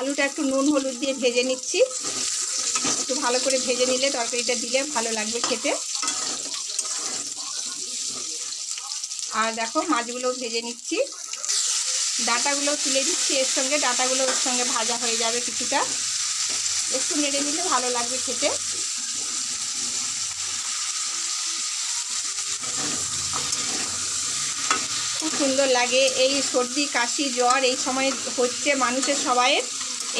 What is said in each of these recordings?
আলুটা একটু নুন হলুদ দিয়ে ভেজে নিচ্ছি। একটু ভালো করে ভেজে নিলে তরকারিটা দিলে ভালো লাগবে খেতে। আর দেখো মাছগুলো ভেজে নিচ্ছি। ডাটাগুলো তুলে দিচ্ছি এর সঙ্গে, ডাটাগুলো ওর সঙ্গে ভাজা হয়ে যাবে কিছুটা। একটু নেড়ে নিলে ভালো লাগবে খেতে। খুব সুন্দর লাগে। এই সর্দি, কাশি, জ্বর এই সময় হচ্ছে মানুষের সবাইয়ের।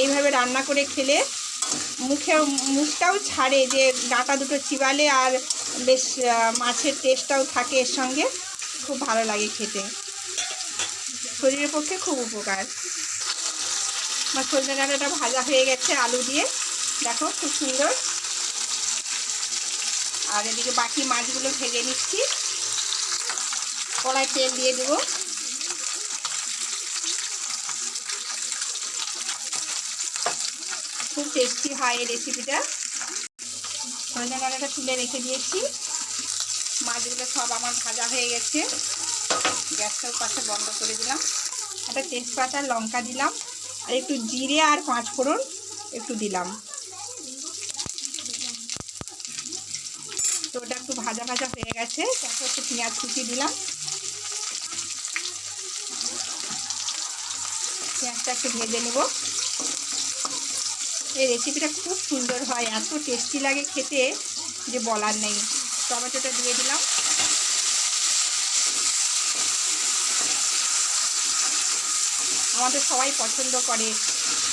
এইভাবে রান্না করে খেলে মুখে মুখটাও ছাড়ে যে ডাটা দুটো চিবালে আর বেশ মাছের টেস্টটাও থাকে এর সঙ্গে। খুব ভালো লাগে খেতে। শরীরের পক্ষে খুব উপকার। আমার সজনে ডাঁটাটা ভাজা হয়ে গেছে আলু দিয়ে। দেখো খুব সুন্দর। আর এদিকে বাকি মাছগুলো ভেজে নিচ্ছি। কড়াই তেল দিয়ে দেবো। খুব টেস্টি হয় এই রেসিপিটা সজনে ডাঁটাটা তুলে রেখে দিয়েছি। মাছগুলো সব আমার ভাজা হয়ে গেছে। গ্যাসটাও পাশে বন্ধ করে দিলাম। একটা তেজপাতা, লঙ্কা দিলাম। আর একটু জিরে আর পাঁচ ফোড়ন একটু দিলাম। তো ওটা একটু ভাজা ভাজা হয়ে গেছে। তারপর একটু পেঁয়াজ কুচি দিলাম। পেঁয়াজটা একটু ভেজে নেব। এই রেসিপিটা খুব সুন্দর হয়, এত টেস্টি লাগে খেতে যে বলার নেই। টমেটোটা দিয়ে দিলাম। আমাদের সবাই পছন্দ করে।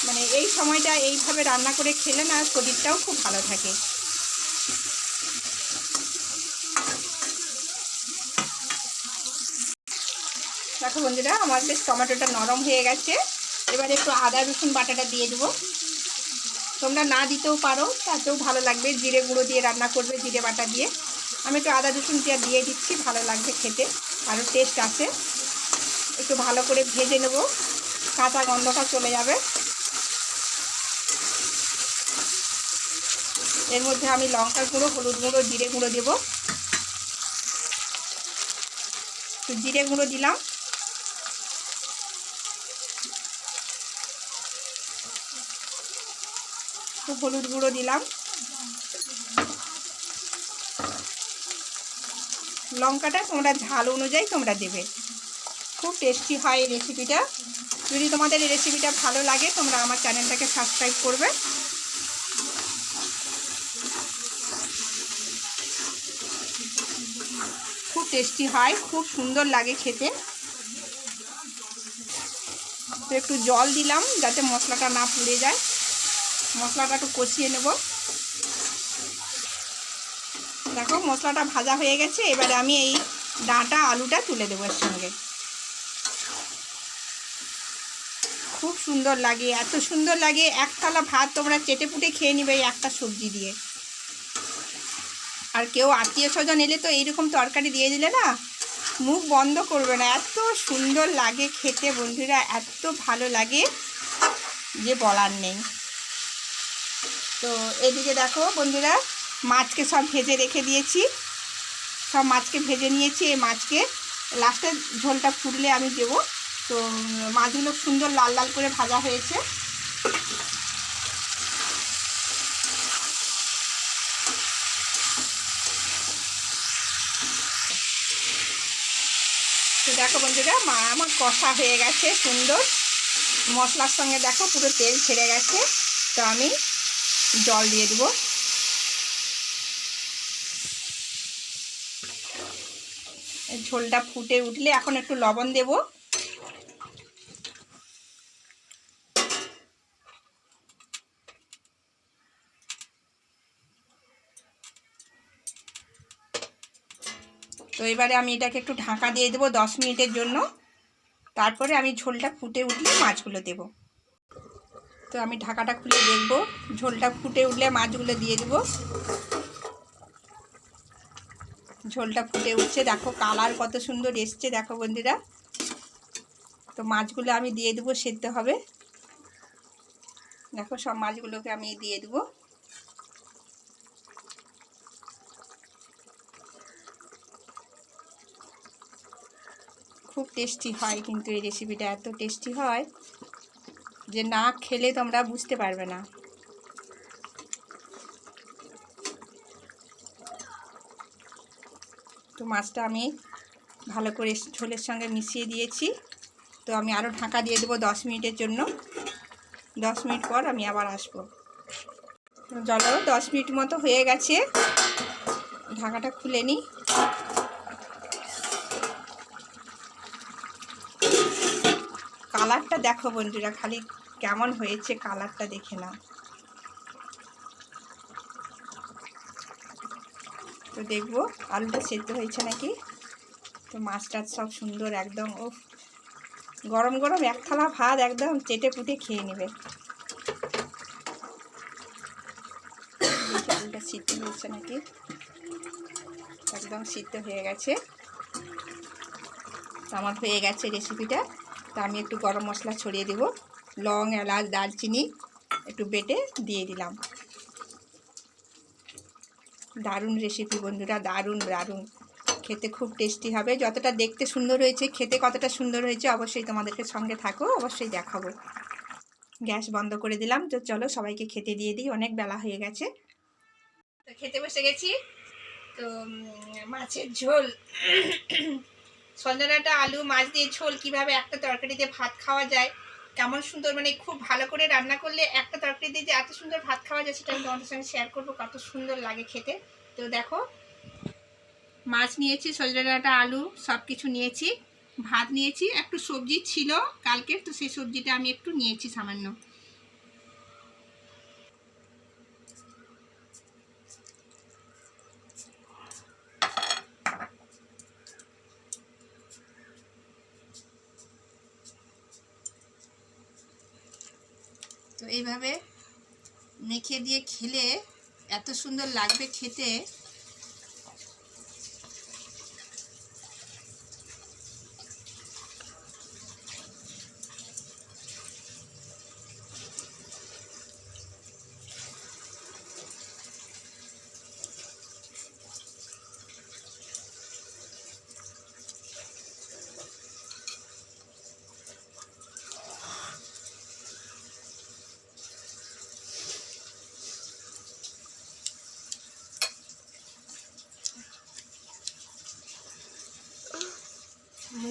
মানে এই সময়টা এইভাবে রান্না করে খেলে না শরীরটাও খুব ভালো থাকে। দেখো বন্ধুরা, আমার বেশ টমেটোটা নরম হয়ে গেছে। এবার একটু আদা রসুন বাটাটা দিয়ে দেবো। তোমরা না দিতেও পারো, তাতেও ভালো লাগবে। জিরে গুঁড়ো দিয়ে রান্না করবে, জিরে বাটা দিয়ে। আমি একটু আদা, রসুন দিয়ে দিয়ে দিচ্ছি, ভালো লাগবে খেতে। আরও টেস্ট আছে। একটু ভালো করে ভেজে নেব। কাঁচা গন্ধটা চলে যাবে। এর মধ্যে আমি লঙ্কার গুঁড়ো, হলুদ গুঁড়ো, জিরে গুঁড়ো দেবো। জিরে গুঁড়ো দিলাম। তো হলুদ গুঁড়ো দিলাম। লঙ্কাটা তোমরা ঝাল অনুযায়ী তোমরা দেবে। খুব টেস্টি হয় এই রেসিপিটা। যদি তোমাদের এই রেসিপিটা ভালো লাগে, তোমরা আমার চ্যানেলটাকে সাবস্ক্রাইব করবে। খুব টেস্টি হয়, খুব সুন্দর লাগে খেতে। তো একটু জল দিলাম যাতে মশলাটা না পুড়ে যায়। মশলাটা একটু কষিয়ে নেব। দেখো, মশলাটা ভাজা হয়ে গেছে। এবারে আমি এই ডাঁটা আলুটা তুলে দেবো এর সঙ্গে। খুব সুন্দর লাগে, এত সুন্দর লাগে। এক থালা ভাত তোমরা চেটে পুটে খেয়ে নিবে এই একটা সবজি দিয়ে। আর কেউ আত্মীয় স্বজন এলে তো এইরকম তরকারি দিয়ে দিলে না, মুখ বন্ধ করবে না। এত সুন্দর লাগে খেতে বন্ধুরা, এত ভালো লাগে যে বলার নেই। তো এদিকে দেখো বন্ধুরা, মাছকে সব ভেজে রেখে দিয়েছি। সব মাছকে ভেজে নিয়েছি, এই মাছকে। লাস্টে ঝোলটা ফুটলে আমি দেবো। তো মাছগুলো সুন্দর লাল লাল করে ভাজা হয়েছে। তো দেখো বন্ধুরা, মা, আমার কষা হয়ে গেছে সুন্দর। মশলার সঙ্গে দেখো পুরো তেল ছেড়ে গেছে। তো আমি জল দিয়ে দেবো। ঝোলটা ফুটে উঠলে এখন একটু লবণ দেব। তো এবারে আমি এটাকে একটু ঢাকা দিয়ে দেবো দশ মিনিটের জন্য। তারপরে আমি ঝোলটা ফুটে উঠলে মাছগুলো দেব। তো আমি ঢাকাটা খুলে দেখব। ঝোলটা ফুটে উঠলে মাছগুলো দিয়ে দেবো। ঝোলটা ফুটে উঠছে। দেখো কালার কত সুন্দর এসছে, দেখো বন্ধুরা। তো মাছগুলো আমি দিয়ে দেবো, সেদ্ধ হবে। দেখো সব মাছগুলোকে আমি দিয়ে দেবো। খুব টেস্টি হয় কিন্তু এই রেসিপিটা এত টেস্টি হয়। যে না খেলে তোমরা বুঝতে পারবে না। তো মাছটা আমি ভালো করে ঝোলের সঙ্গে মিশিয়ে দিয়েছি। তো আমি আরও ঢাকা দিয়ে দেবো দশ মিনিটের জন্য। দশ মিনিট পর আমি আবার আসব। চলো দশ মিনিট মতো হয়ে গেছে। ঢাকাটা খুলে নিই। কালারটা দেখো বন্ধুরা, খালি কেমন হয়েছে কালারটা দেখে না তো দেখব, আলুটা সেদ্ধ হয়েছে নাকি? তো মাছটা সব সুন্দর একদম ও গরম গরম এক থালা ভাত একদম চেটে পুটে খেয়ে নেবে। আলুটা সিদ্ধ হয়েছে নাকি? একদম সিদ্ধ হয়ে গেছে। আমার হয়ে গেছে রেসিপিটা তা আমি একটু গরম মশলা ছড়িয়ে দেব। লং, এলাচ, দারচিনি একটু বেটে দিয়ে দিলাম। দারুণ রেসিপি বন্ধুরা, দারুণ দারুণ। খেতে খুব টেস্টি হবে। যতটা দেখতে সুন্দর হয়েছে, খেতে কতটা সুন্দর হয়েছে অবশ্যই তোমাদেরকে সঙ্গে থাকো, অবশ্যই দেখাবো। গ্যাস বন্ধ করে দিলাম, তো চলো সবাইকে খেতে দিয়ে দিই, অনেক বেলা হয়ে গেছে। তো খেতে বসে গেছি। তো মাছের ঝোল। সঞ্জনাটা আলু, মাছ দিয়ে ঝোল, কীভাবে একটা তরকারিতে ভাত খাওয়া যায়, কেমন সুন্দর মানে খুব ভালো করে রান্না করলে একটা তরকারি দিয়ে যে এত সুন্দর ভাত খাওয়া যায় সেটা আমি তোমাদের সঙ্গে শেয়ার করব, কত সুন্দর লাগে খেতে। তো দেখো, মাছ নিয়েছি সজনে ডাঁটা আলু সব কিছু নিয়েছি, ভাত নিয়েছি, একটু সবজি ছিল কালকে তো সেই সবজিটা আমি একটু নিয়েছি সামান্য। এইভাবে মেখে দিয়ে খেলে এত সুন্দর লাগবে খেতে।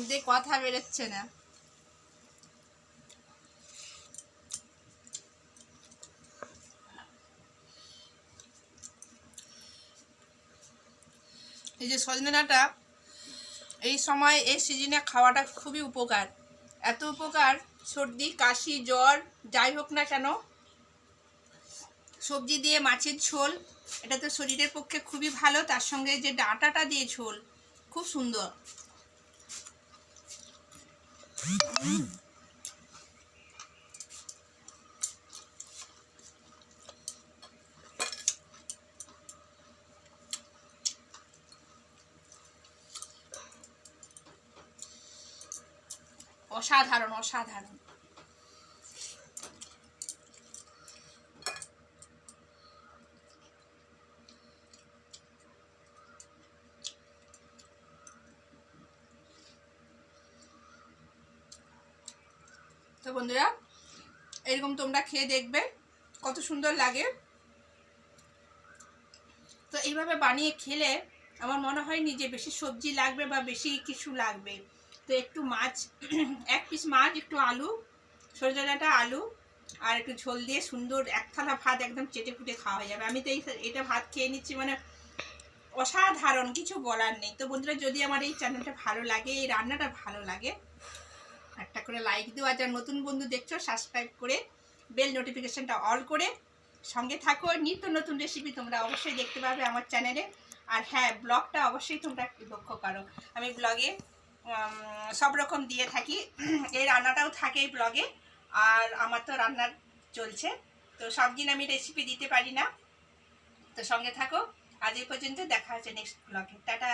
দিয়ে কথা বেরোচ্ছে না। এই যে সজনে ডাঁটা এই সময় এই সিজনে খাওয়াটা খুবই উপকার। এত উপকার, সর্দি, কাশি, জ্বর, যাই হোক না কেন, সবজি দিয়ে মাছের ঝোল, এটা তো শরীরের পক্ষে খুবই ভালো, তার সঙ্গে যে ডাঁটাটা দিয়ে ঝোল, খুব সুন্দর। অসাধারণ অসাধারণ তো বন্ধুরা এরকম তোমরা খেয়ে দেখবে, কত সুন্দর লাগে। তো এইভাবে বানিয়ে খেলে আমার মনে হয়নি যে বেশি সবজি লাগবে বা বেশি কিছু লাগবে। তো একটু মাছ, এক পিস মাছ, একটু আলু সরষে ডাঁটা আলু, আর একটু ঝোল দিয়ে সুন্দর এক থালা ভাত একদম চেটে ফুটে খাওয়া হয়ে যাবে। আমি তো এই এটা ভাত খেয়ে নিচ্ছি মানে অসাধারণ, কিছু বলার নেই। তো বন্ধুরা, যদি আমার এই চ্যানেলটা ভালো লাগে, এই রান্নাটা ভালো লাগে একটা করে লাইক দিও। আর যারা নতুন বন্ধু দেখছ সাবস্ক্রাইব করে বেল নোটিফিকেশনটা অল করে সঙ্গে থাকো। নিত্য নতুন রেসিপি তোমরা অবশ্যই দেখতে পাবে আমার চ্যানেলে আর হ্যাঁ ব্লগটা অবশ্যই তোমরা লক্ষ্য করো। আমি ব্লগে সব রকম দিয়ে থাকি। এই রান্নাটাও থাকে এই ব্লগে আর আমার তো রান্নার চলছে। তো সব দিন আমি রেসিপি দিতে পারি না। তো সঙ্গে থাকো। আজ এই পর্যন্ত দেখা হচ্ছে নেক্সট ব্লগে টাটা!